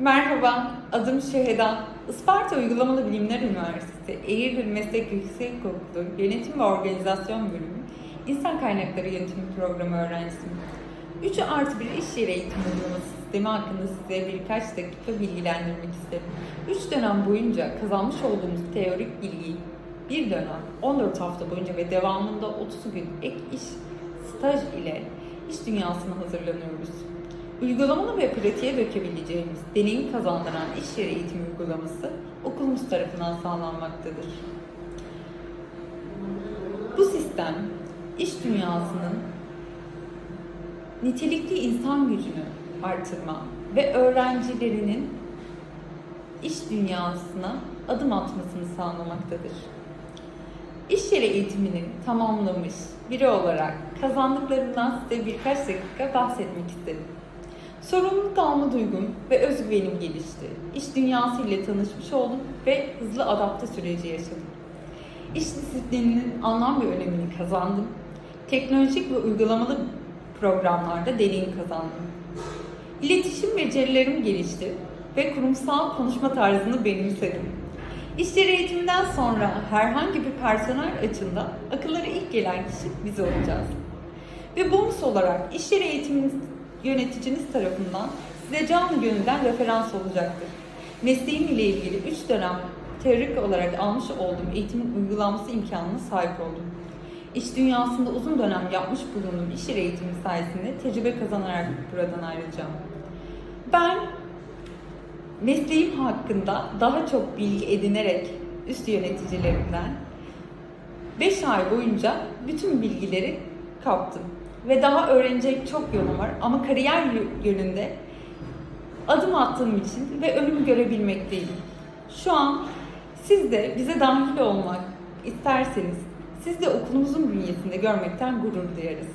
Merhaba, adım Şeheda. Isparta Uygulamalı Bilimler Üniversitesi Eğirdir Meslek Yüksekokulu Yönetim ve Organizasyon Bölümü İnsan Kaynakları Yönetimi Programı öğrencisiyim. 3 artı 1 iş yeri eğitim uygulaması sistemi hakkında size birkaç dakika bilgilendirmek isterim. 3 dönem boyunca kazanmış olduğumuz teorik bilgiyi bir dönem 14 hafta boyunca ve devamında 30 gün ek iş staj ile iş dünyasına hazırlanıyoruz. Uygulamalı ve pratiğe dökebileceğimiz deneyim kazandıran iş yeri eğitimi uygulaması okulumuz tarafından sağlanmaktadır. Bu sistem iş dünyasının nitelikli insan gücünü artırma ve öğrencilerinin iş dünyasına adım atmasını sağlamaktadır. İş yeri eğitimini tamamlamış biri olarak kazandıklarımdan size birkaç dakika bahsetmek istedim. Sorumluluk alma duygum ve özgüvenim gelişti. İş dünyası ile tanışmış oldum ve hızlı adapte süreci yaşadım. İş disiplininin anlam ve önemini kazandım. Teknolojik ve uygulamalı programlarda deneyim kazandım. İletişim becerilerim gelişti ve kurumsal konuşma tarzını benimsedim. İşleri eğitiminden sonra herhangi bir personel açığında akıllara ilk gelen kişi biz olacağız. Ve bonus olarak iş yeri eğitiminiz yöneticiniz tarafından size canlı gönülden referans olacaktır. Mesleğim ile ilgili 3 dönem teorik olarak almış olduğum eğitimin uygulanması imkanına sahip oldum. İş dünyasında uzun dönem yapmış bulunduğum iş yeri eğitimi sayesinde tecrübe kazanarak buradan ayrılacağım. Ben mesleğim hakkında daha çok bilgi edinerek üst yöneticilerimden 5 ay boyunca bütün bilgileri kaptım. Ve daha öğrenecek çok yolum var ama kariyer yönünde adım attığım için ve önümü görebilmekteyim. Şu an siz de bize dahil olmak isterseniz siz de okulumuzun bünyesinde görmekten gurur duyarız.